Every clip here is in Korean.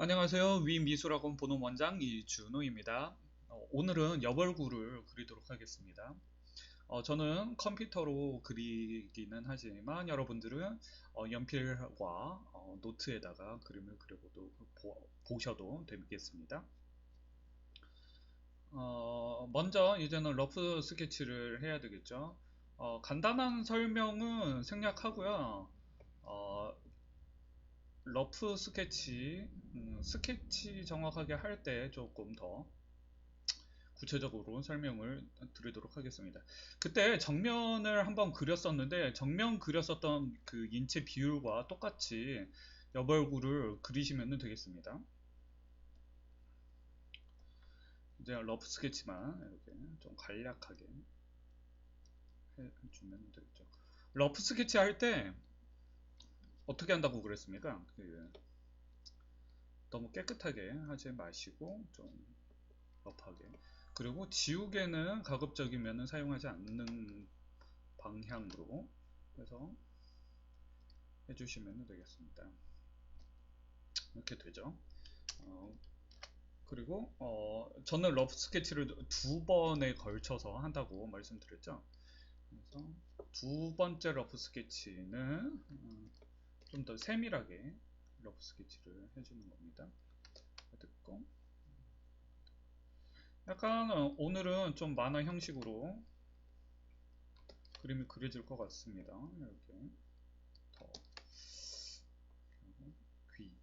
안녕하세요. 위미술학원 본원 원장 이준호입니다. 어, 오늘은 여벌구를 그리도록 하겠습니다. 어, 저는 컴퓨터로 그리기는 하지만 여러분들은 어, 연필과 어, 노트에다가 그림을 그려보도 셔도 되겠습니다. 어, 먼저 이제는 러프 스케치를 해야 되겠죠. 어, 간단한 설명은 생략하고요. 어, 러프 스케치, 음, 스케치 정확하게 할 때 조금 더 구체적으로 설명을 드리도록 하겠습니다. 그때 정면을 한번 그렸었는데 정면 그렸었던 그 인체 비율과 똑같이 여벌구를 그리시면 되겠습니다. 이제 러프 스케치만 이렇게 좀 간략하게 해주면 되겠죠. 러프 스케치 할 때 어떻게 한다고 그랬습니까? 그 너무 깨끗하게 하지 마시고 좀 러프하게 그리고 지우개는 가급적이면 사용하지 않는 방향으로 해서 해주시면 되겠습니다. 이렇게 되죠. 어, 그리고 어, 저는 러프 스케치를 두 번에 걸쳐서 한다고 말씀드렸죠. 그래서 두 번째 러프 스케치는 음, 좀 더 세밀하게 러프 스케치를 해주는 겁니다. 듣고 약간 어, 오늘은 좀 만화 형식으로 그림이 그려질 것 같습니다. 이렇게 더 귀.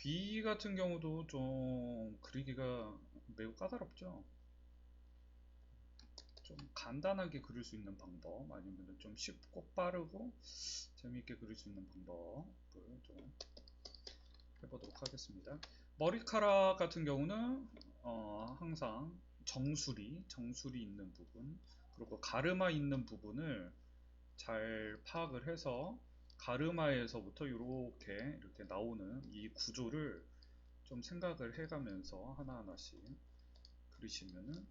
귀 같은 경우도 좀 그리기가 매우 까다롭죠. 좀 간단하게 그릴 수 있는 방법 아니면 좀 쉽고 빠르고 재미있게 그릴 수 있는 방법을 좀 해보도록 하겠습니다. 머리카락 같은 경우는 어, 항상 정수리, 정수리 있는 부분 그리고 가르마 있는 부분을 잘 파악을 해서 가르마에서부터 이렇게 이렇게 나오는 이 구조를 좀 생각을 해가면서 하나하나씩 그리시면은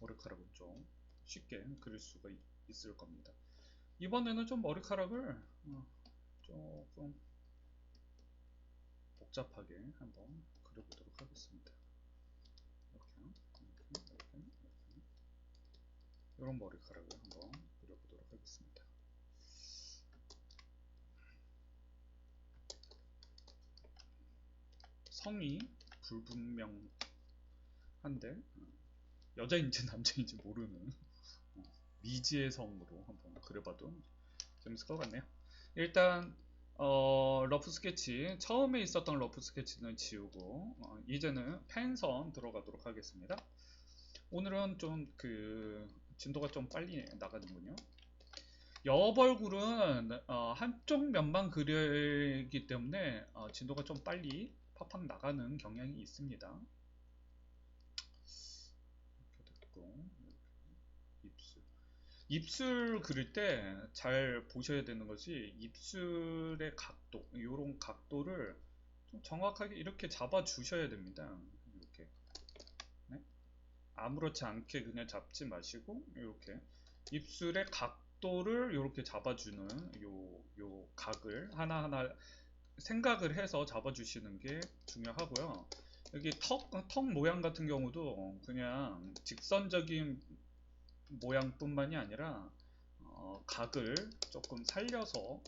머리카락을 좀 쉽게 그릴 수가 있, 을 겁니다. 이번에는 좀 머리카락을 어, 조금 복잡하게 한번 그려보도록 하겠습니다. 이렇게, 이렇게, 이렇게, 이렇게. 이런 머리카락을 한번 그려보도록 하겠습니다. 성이 불분명한데 어, 여자인지 남자인지 모르는 어, 미지의 성으로 한번 그려봐도 재밌을 것 같네요. 일단 어, 러프 스케치 처음에 있었던 러프 스케치는 지우고 어, 이제는 펜선 들어가도록 하겠습니다. 오늘은 좀 그 진도가 좀 빨리 나가는군요. 여벌굴은 어, 한쪽 면만 그리기 때문에 어, 진도가 좀 빨리 팍팍 나가는 경향이 있습니다. 입술. 입술 그릴 때 잘 보셔야 되는 것이 입술의 각도, 이런 각도를 좀 정확하게 이렇게 잡아 주셔야 됩니다. 이렇게. 네? 아무렇지 않게 그냥 잡지 마시고 이렇게 입술의 각도를 이렇게 잡아주는 요, 요 각을 하나하나 생각을 해서 잡아주시는 게 중요하고요. 여기 턱, 턱 모양 같은 경우도 그냥 직선적인 모양뿐만이 아니라 어, 각을 조금 살려서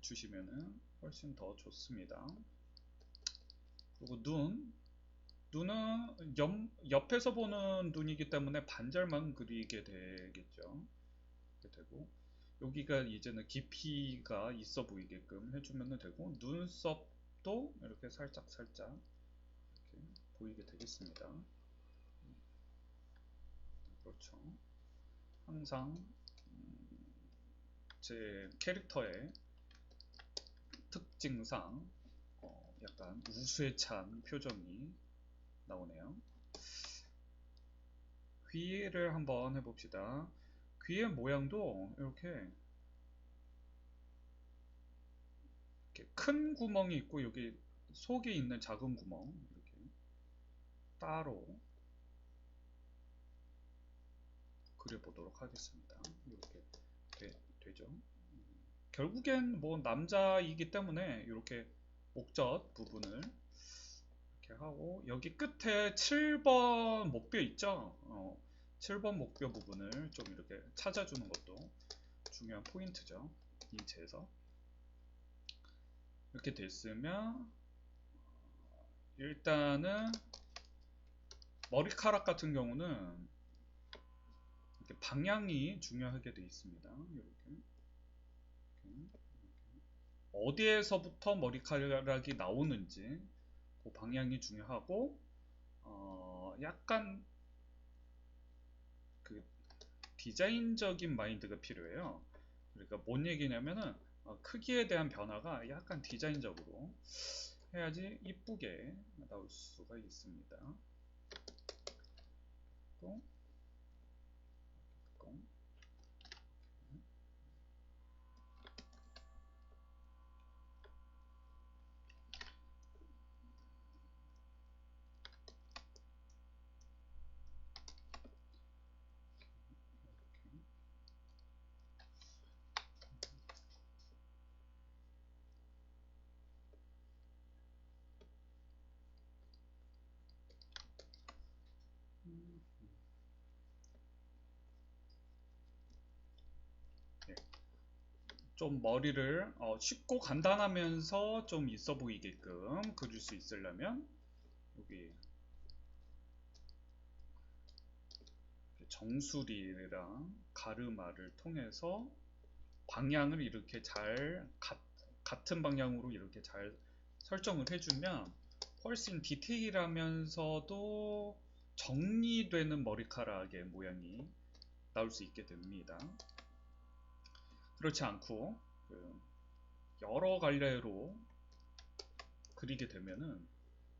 주시면 훨씬 더 좋습니다. 그리고 눈 눈은 옆, 옆에서 보는 눈이기 때문에 반절만 그리게 되겠죠. 되고 여기가 이제는 깊이가 있어 보이게끔 해주면 되고 눈썹도 이렇게 살짝 살짝 이렇게 보이게 되겠습니다. 그렇죠. 항상 음, 제 캐릭터의 특징상 어, 약간 우수에 찬 표정이 나오네요. 귀를 한번 해봅시다. 귀의 모양도 이렇게, 이렇게 큰 구멍이 있고 여기 속에 있는 작은 구멍 이렇게 따로 그려보도록 하겠습니다. 이렇게 되, 죠 결국엔 뭐 남자이기 때문에 이렇게 목젖 부분을 이렇게 하고 여기 끝에 7번 목뼈 있죠? 어, 7번 목뼈 부분을 좀 이렇게 찾아주는 것도 중요한 포인트죠. 인체에서 이렇게 됐으면 일단은 머리카락 같은 경우는 방향이 중요하게 되어 있습니다. 이렇게. 어디에서부터 머리카락이 나오는지 그 방향이 중요하고 어, 약간 그 디자인적인 마인드가 필요해요. 그러니까 뭔 얘기냐면은 어, 크기에 대한 변화가 약간 디자인적으로 해야지 이쁘게 나올 수가 있습니다. 또 좀 머리를 어, 쉽고 간단하면서 좀 있어 보이게끔 그릴 수 있으려면 여기 정수리랑 가르마를 통해서 방향을 이렇게 잘 가, 같은 방향으로 이렇게 잘 설정을 해주면 훨씬 디테일하면서도 정리되는 머리카락의 모양이 나올 수 있게 됩니다. 그렇지 않고 그 여러 갈래로 그리게 되면은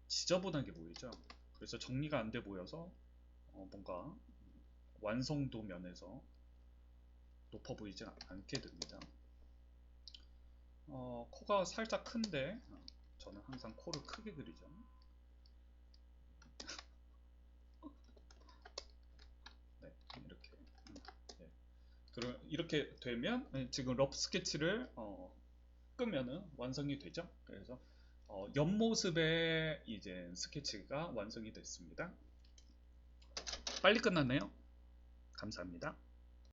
지저분하게 보이죠. 그래서 정리가 안 돼 보여서 어, 뭔가 완성도 면에서 높아 보이지 않게 됩니다. 어, 코가 살짝 큰데 어, 저는 항상 코를 크게 그리죠. 네, 이렇게 네. 그럼 이렇게 되면 네, 지금 러프 스케치를 어, 끄면은 완성이 되죠. 그래서 어, 옆모습의 이제 스케치가 완성이 됐습니다. 빨리 끝났네요. 감사합니다.